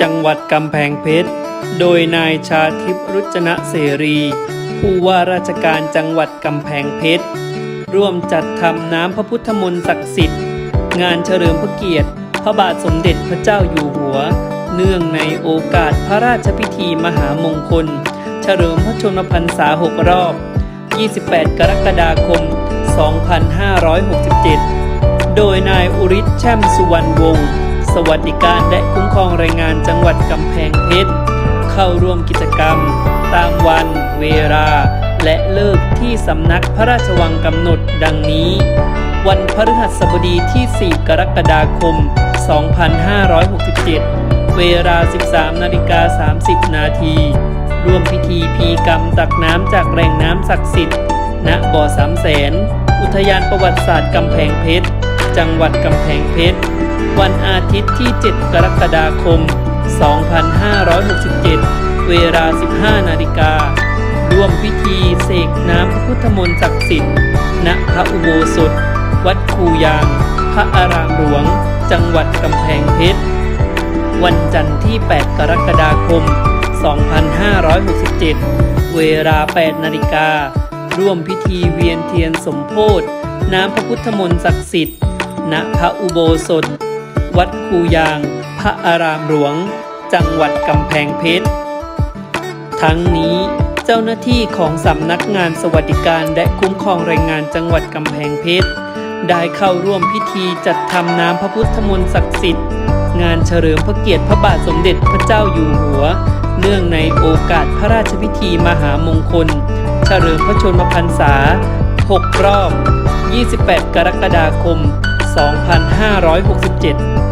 จังหวัดกำแพงเพชร โดยนายชาทิพย์รุจนะเสรี ผู้ว่าราชการจังหวัดกำแพงเพชร ร่วมจัดทำน้ำพระพุทธมนต์ศักดิ์สิทธิ์ งานเฉลิมพระเกียรติ พระบาทสมเด็จพระเจ้าอยู่หัว เนื่องในโอกาสพระราชพิธีมหามงคล เฉลิมพระชนมพรรษา6รอบ 28 กรกฎาคม 2567 โดยนายอุริศแช่มสุวรรณวงศ์ วัสดิการและคุ้มครองแรงงานจังหวัดกำแพงเพชร เข้าร่วมกิจกรรม ตามวัน เวลา และเลิกที่สำนักพระราชวังกำหนดดังนี้ วันพฤหัสบดีที่ 4 กรกฎาคม 2567 เวลา 13นาฬิกา30 นาทีร่วมพิธีพีกรรมตักน้ำจากแหล่งน้ำศักดิ์สิทธิ์ ณ บ่อสามแสน อุทยานประวัติศาสตร์กำแพงเพชร จังหวัดกำแพงเพชร วันอาทิตย์ที่ 7 กรกฎาคม 2567 เวลา 15 นาฬิกา ร่วมพิธีเสกน้ำพระพุทธมนต์ศักดิ์สิทธิ์ ณ พระอุโบสถ วัดคูยาง พระอารามหลวง จังหวัดกำแพงเพชร วันจันทร์ที่ 8 กรกฎาคม 2567 เวลา 8 นาฬิกา ร่วมพิธีเวียนเทียนสมโพธน้ำพระพุทธมนต์ศักดิ์สิทธิ์ ณ พระอุโบสถ วัดคูยาง พระอารามหลวง จังหวัดกำแพงเพชร ทั้งนี้เจ้าหน้าที่ของสำนักงานสวัสดิการและคุ้มครองแรงงานจังหวัดกำแพงเพชร ได้เข้าร่วมพิธีจัดทำน้ำพระพุทธมนต์ศักดิ์สิทธิ์ งานเฉลิมพระเกียรติพระบาทสมเด็จพระเจ้าอยู่หัว เนื่องในโอกาสพระราชพิธีมหามงคล เฉลิมพระชนมพรรษา 6 รอบ 28 กรกฎาคม 2567